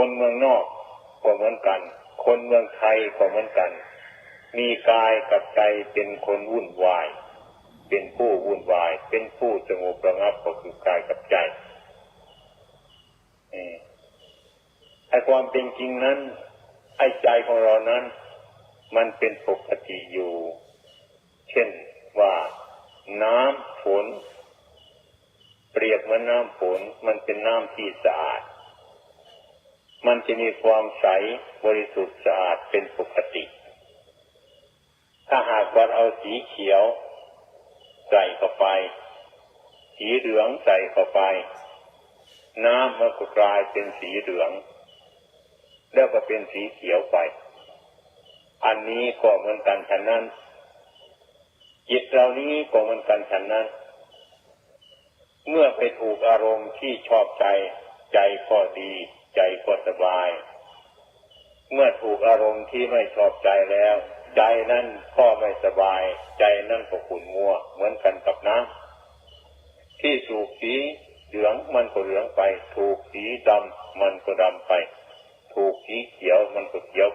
คนเมืองนอกก็เหมือนกัน คนเมืองไทยก็เหมือนกัน มีกายกับใจเป็นคนวุ่นวาย เป็นผู้วุ่นวาย เป็นผู้สงบระงับก็คือกายกับใจไอ้ความเป็นจริงนั้น ไอ้ใจของเรานั้น มันเป็นปกติอยู่ เช่นว่าน้ำฝน เปรียบเหมือนน้ำฝน มันเป็นน้ำที่สะอาด มันจะมีความใสบริสุทธิ์สะอาดเป็นปกติ ถ้าหากว่าเอาสีเขียวใส่เข้าไป สีเหลืองใส่เข้าไป น้ำมันก็กลายเป็นสีเหลือง แล้วก็เป็นสีเขียวไป อันนี้ก็เหมือนกันฉะนั้นจิตเรานี้ก็เหมือนกันฉะนั้น เมื่อไปถูกอารมณ์ที่ชอบใจ ใจก็ดี ใจก็สบาย เมื่อถูกอารมณ์ที่ไม่ชอบใจแล้ว ใจนั่นก็ไม่สบาย ใจนั่นก็ขุ่นมัว เหมือนกันกับน้ำที่ถูกสีเหลืองมันก็เหลืองไป ถูกสีดำมันก็ดำไป ถูกสีเขียวมันก็เขียว